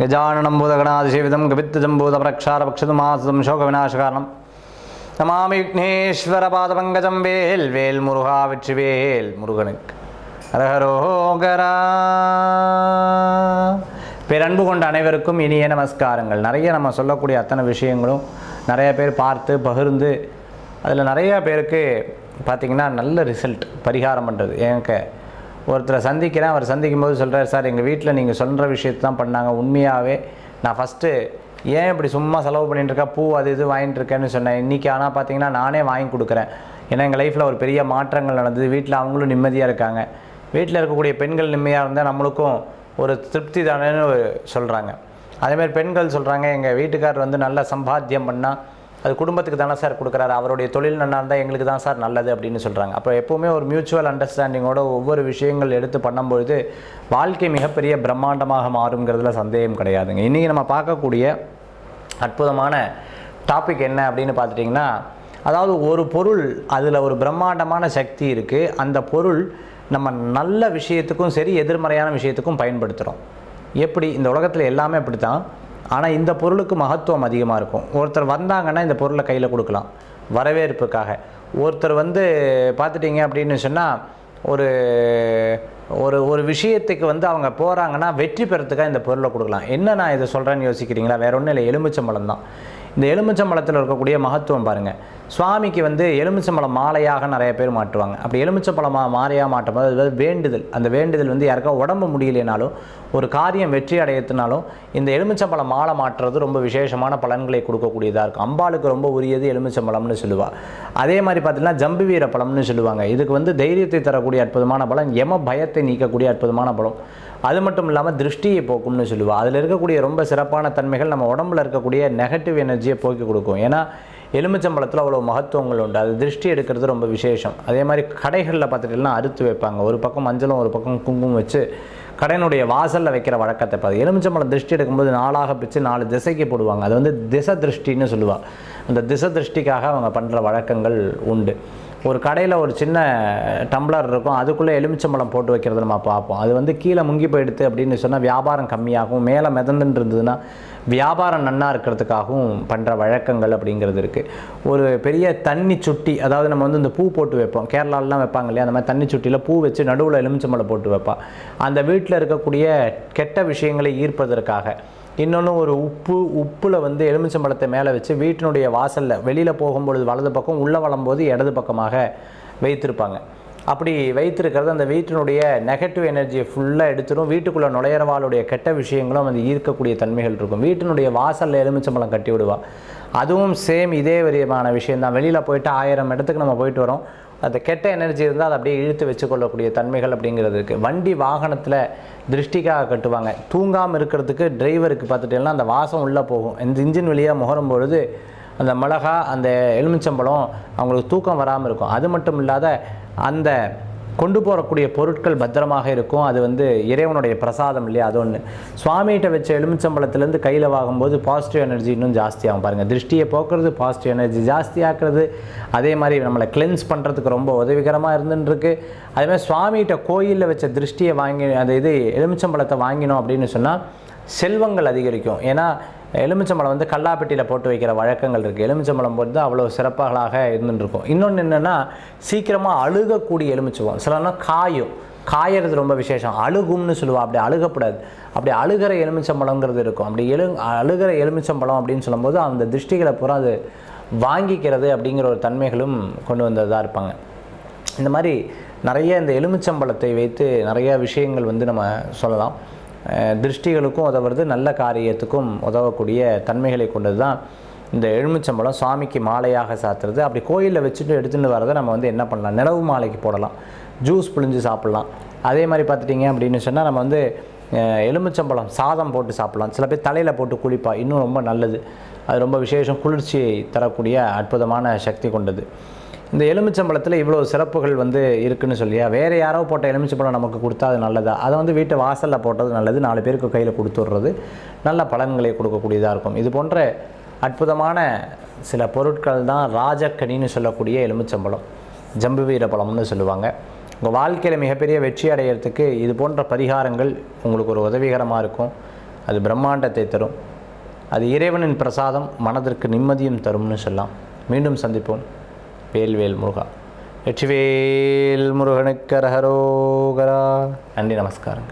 கஜானனம் பூதகணாதிசேவிதம் கபித்தஜம் பூதபிரக்ஷாரபக்ஷதுமாசுதம் சோக விநாசகாரணம் நமாமி விக்னேஸ்வர பாதபங்கஜம் வேல் வேல் முருகா வெற்றி வேல் முருகனுக்கு அரஹரோகரா பேரன்பு கொண்ட அனைவருக்கும் இனிய நமஸ்காரங்கள். நிறைய நம்ம சொல்லக்கூடிய அத்தனை விஷயங்களும் நிறைய பேர் பார்த்து பகிர்ந்து அதில் நிறைய பேருக்கு பார்த்திங்கன்னா நல்ல ரிசல்ட் பரிகாரம் பண்ணுறது ஏங்க ஒருத்தரை சந்திக்கிறேன் அவர் சந்திக்கும் போது சொல்கிறார் சார் எங்கள் வீட்டில் நீங்கள் சொல்கிற விஷயத்தை தான் பண்ணாங்க. உண்மையாகவே நான் ஃபஸ்ட்டு ஏன் இப்படி சும்மா செலவு பண்ணிட்டு பூ அது இது வாங்கிட்டு இருக்கேன்னு சொன்னேன். இன்றைக்கி ஆனால் பார்த்தீங்கன்னா நானே வாங்கி கொடுக்குறேன். ஏன்னா எங்கள் லைஃப்பில் ஒரு பெரிய மாற்றங்கள் நடந்தது. வீட்டில் அவங்களும் நிம்மதியாக இருக்காங்க. வீட்டில் இருக்கக்கூடிய பெண்கள் நிம்மதியாக இருந்தால் நம்மளுக்கும் ஒரு திருப்தி தானேன்னு சொல்கிறாங்க அதேமாதிரி பெண்கள் சொல்கிறாங்க எங்கள் வீட்டுக்காரர் வந்து நல்ல சம்பாத்தியம் பண்ணால் அது குடும்பத்துக்கு தானே சார் கொடுக்குறாரு. அவருடைய தொழில் நல்லா இருந்தால் எங்களுக்கு தான் சார் நல்லது அப்படின்னு சொல்கிறாங்க அப்போ எப்போவுமே ஒரு மியூச்சுவல் அண்டர்ஸ்டாண்டிங்கோட ஒவ்வொரு விஷயங்கள் எடுத்து பண்ணும்பொழுது வாழ்க்கை மிகப்பெரிய பிரம்மாண்டமாக மாறுங்கிறதுல சந்தேகம் கிடையாதுங்க. இன்றைக்கி நம்ம பார்க்கக்கூடிய அற்புதமான டாபிக் என்ன அப்படின்னு பார்த்துட்டிங்கன்னா அதாவது ஒரு பொருள் அதில் ஒரு பிரம்மாண்டமான சக்தி இருக்குது அந்த பொருள் நம்ம நல்ல விஷயத்துக்கும் சரி எதிர்மறையான விஷயத்துக்கும் பயன்படுத்துகிறோம் எப்படி? இந்த உலகத்தில் எல்லாமே அப்படி தான் ஆனால் இந்த பொருளுக்கு மகத்துவம் அதிகமாக இருக்கும். ஒருத்தர் வந்தாங்கன்னா இந்த பொருளை கையில் கொடுக்கலாம். வரவேற்புக்காக. ஒருத்தர் வந்து பார்த்துட்டிங்க அப்படின்னு சொன்னால் ஒரு ஒரு ஒரு விஷயத்துக்கு வந்து அவங்க போகிறாங்கன்னா வெற்றி பெறத்துக்காக இந்த பொருளை கொடுக்கலாம். என்ன நான் இதை சொல்கிறேன்னு யோசிக்கிறீங்களா? வேற ஒன்றும் இல்லை. எலுமிச்சம்பழம் தான் இந்த எலுமிச்சம்பழத்தில் இருக்கக்கூடிய மகத்துவம் பாருங்கள் சுவாமிக்கு வந்து எலுமிச்சம்பழம் மாலையாக நிறைய பேர் மாட்டுவாங்க அப்படி எலுமிச்சம்பழமாக மாலையாக மாட்டும் போது அது வேண்டுதல். அந்த வேண்டுதல் வந்து யாருக்கா உடம்பு முடியலைனாலும் ஒரு காரியம் வெற்றி அடையத்தினாலும் இந்த எலுமிச்சம்பழம் மாலை மாற்றுறது ரொம்ப விசேஷமான பலன்களை கொடுக்கக்கூடியதாக இருக்கும். அம்பாளுக்கு ரொம்ப உரியது எலுமிச்சம்பழம்னு சொல்லுவாள் அதே மாதிரி பார்த்தீங்கன்னா ஜம்பு வீர பழம்னு சொல்லுவாங்க. இதுக்கு வந்து தைரியத்தை தரக்கூடிய அற்புதமான பலம் எம பயத்தை நீக்கக்கூடிய அற்புதமான பலம் அது மட்டும் இல்லாமல் திருஷ்டியை போக்கும்னு சொல்லுவாள் அதில் இருக்கக்கூடிய ரொம்ப சிறப்பான தன்மைகள் நம்ம உடம்புல இருக்கக்கூடிய நெகட்டிவ் எனர்ஜியை போக்கி கொடுக்கும். ஏன்னா எலுமிச்சம்பழத்தில் அவ்வளோ மகத்துவங்கள் உண்டு. அது திருஷ்டி எடுக்கிறது ரொம்ப விசேஷம். அதே மாதிரி கடைகளில் பார்த்துட்டுலாம் அறுத்து வைப்பாங்க. ஒரு பக்கம் மஞ்சளும் ஒரு பக்கம் குங்குமம் வச்சு கடையினுடைய வாசலில் வைக்கிற வழக்கத்தை பார்த்து. எலுமிச்சம்பழம் திருஷ்டி எடுக்கும்போது நாளாக பிச்சு நாலு திசைக்கு போடுவாங்க. அது வந்து திசை திருஷ்டின்னு சொல்லுவாள் அந்த திசை திருஷ்டிக்காக அவங்க பண்ணுற வழக்கங்கள் உண்டு. ஒரு கடையில் ஒரு சின்ன டம்ளர் இருக்கும் அதுக்குள்ளே எலுமிச்சம்பழம் போட்டு வைக்கிறத நம்ம பார்ப்போம். அது வந்து கீழே முங்கி போயிடுது அப்படின்னு சொன்னால் வியாபாரம் கம்மியாகும் மேலே மிதந்துன்னு இருந்ததுன்னா வியாபாரம் நன்னா இருக்கிறதுக்காகவும் பண்ணுற வழக்கங்கள் அப்படிங்கிறது இருக்குது ஒரு பெரிய தண்ணி சுட்டி அதாவது நம்ம வந்து இந்த பூ போட்டு வைப்போம். கேரளாலலாம் வைப்பாங்க இல்லையா அந்த மாதிரி தண்ணி சுட்டியில் பூ வச்சு நடுவில் எலுமிச்சம்பழம் போட்டு வைப்பான் அந்த வீட்டில் இருக்கக்கூடிய கெட்ட விஷயங்களை ஈர்ப்பதற்காக. இன்னொன்று ஒரு உப்பு உப்பில் வந்து எலுமிச்சம்பழத்தை மேலே வச்சு வீட்டினுடைய வாசலில் வெளியில் போகும்பொழுது வலது பக்கம் உள்ளே வளரும்போது இடது பக்கமாக வைத்திருப்பாங்க. அப்படி வைத்திருக்கிறது அந்த வீட்டினுடைய நெகட்டிவ் எனர்ஜியை ஃபுல்லாக எடுத்துடும் வீட்டுக்குள்ளே நுழையிறவாளுடைய கெட்ட விஷயங்களும் வந்து ஈர்க்கக்கூடிய தன்மைகள் இருக்கும். வீட்டினுடைய வாசலில் எலுமிச்சம்பழம் கட்டி விடுவாள் அதுவும் சேம் இதே விதமான விஷயந்தான் வெளியில் போயிட்டு ஆயிரம் இடத்துக்கு நம்ம போயிட்டு வரோம். அந்த கெட்ட எனர்ஜி இருந்தால் அதை அப்படியே இழுத்து வச்சுக்கொள்ளக்கூடிய தன்மைகள் அப்படிங்கிறது இருக்குது வண்டி வாகனத்தில் திருஷ்டிக்காக கட்டுவாங்க. தூங்காமல் இருக்கிறதுக்கு டிரைவருக்கு பார்த்துட்டேன்னா அந்த வாசம் உள்ளே போகும். இந்த இன்ஜின் வழியாக முகரும் பொழுது அந்த மிளகா அந்த எலுமிச்சம்பழம் அவங்களுக்கு தூக்கம் வராமல் இருக்கும். அது மட்டும் இல்லாத அந்த கொண்டு போகக்கூடிய பொருட்கள் பத்திரமாக இருக்கும். அது வந்து இறைவனுடைய பிரசாதம் இல்லையா? அது ஒன்று சுவாமிகிட்ட வச்ச எலுமிச்சம்பழத்துலேருந்து கையில் வாங்கும்போது பாசிட்டிவ் எனர்ஜி இன்னும் ஜாஸ்தியாகும் பாருங்கள் திருஷ்டியை போக்குறது பாசிட்டிவ் எனர்ஜி ஜாஸ்தியாக்குறது அதே மாதிரி நம்மளை கிளென்ஸ் பண்ணுறதுக்கு ரொம்ப உதவிகரமாக இருந்துருக்கு அதேமாதிரி சுவாமிகிட்ட கோயிலில் வச்ச திருஷ்டியை வாங்கி அந்த இது எலுமிச்சம்பழத்தை வாங்கினோம் அப்படின்னு சொன்னால் செல்வங்கள் அதிகரிக்கும். ஏன்னா எலுமிச்சம்பழம் வந்து கல்லாப்பெட்டியில் போட்டு வைக்கிற வழக்கங்கள் இருக்குது எலுமிச்சம்பழம் போட்டு தான் அவ்வளோ சிறப்பாகலாக இருந்துருக்கும். இன்னொன்று என்னென்னா சீக்கிரமாக அழுகக்கூடிய எலுமிச்சம்பழம். சிலனா காயும். காயறது ரொம்ப விசேஷம். அழுகும்னு சொல்லுவாள் அப்படி அழுகப்படாது. அப்படி அழுகிற எலுமிச்சம்பழங்கிறது இருக்கும். அப்படி எழு அழுகிற எலுமிச்சம்பழம் அப்படின்னு சொல்லும்போது அந்த திருஷ்டிகளை பூரா அது வாங்கிக்கிறது அப்படிங்கிற ஒரு தன்மைகளும் கொண்டு வந்ததாக இருப்பாங்க. இந்த மாதிரி நிறைய இந்த எலுமிச்சம்பழத்தை வைத்து நிறைய விஷயங்கள் வந்து நம்ம சொல்லலாம். திருஷ்டிகளுக்கும் உதவுறது நல்ல காரியத்துக்கும் உதவக்கூடிய தன்மைகளை கொண்டது தான் இந்த எலுமிச்சம்பழம். சுவாமிக்கு மாலையாக சாத்துறது. அப்படி கோயிலில் வச்சுட்டு எடுத்துகிட்டு வரதை நம்ம வந்து என்ன பண்ணலாம்? நிலவு மாலைக்கு போடலாம். ஜூஸ் புழிஞ்சு சாப்பிட்லாம். அதே மாதிரி பார்த்துட்டிங்க அப்படின்னு சொன்னால் நம்ம வந்து எலுமிச்சம்பழம் சாதம் போட்டு சாப்பிட்லாம். சில பேர் தலையில் போட்டு குளிப்பா. இன்னும் ரொம்ப நல்லது. அது ரொம்ப விசேஷம். குளிர்ச்சியை தரக்கூடிய அற்புதமான சக்தி கொண்டது. இந்த எலுமிச்சம்பழத்தில் இவ்வளோ சிறப்புகள் வந்து இருக்குன்னு சொல்லியா? வேறு யாரோ போட்ட எலுமிச்சம்பழம் நமக்கு கொடுத்தா அது நல்லதா? அதை வந்து வீட்டு வாசலில் போட்டது நல்லது. நாலு பேருக்கு கையில் கொடுத்துட்றது நல்ல பலன்களை கொடுக்கக்கூடியதாக இருக்கும். இது போன்ற அற்புதமான சில பொருட்கள் தான் ராஜக்கனின்னு சொல்லக்கூடிய எலுமிச்சம்பழம். ஜம்பு வீர பழம்னு சொல்லுவாங்க. உங்கள் வாழ்க்கையில் மிகப்பெரிய வெற்றி அடையிறதுக்கு இது போன்ற பரிகாரங்கள் உங்களுக்கு ஒரு உதவிகரமாக இருக்கும். அது பிரம்மாண்டத்தை தரும். அது இறைவனின் பிரசாதம் மனதிற்கு நிம்மதியும் தரும்னு சொல்லலாம். மீண்டும் சந்திப்போம். வேல்வேல் முருகா. வெற்றிவேல் முருகனுக்கு அரஹரோகரா. நன்றி நமஸ்காரங்கள்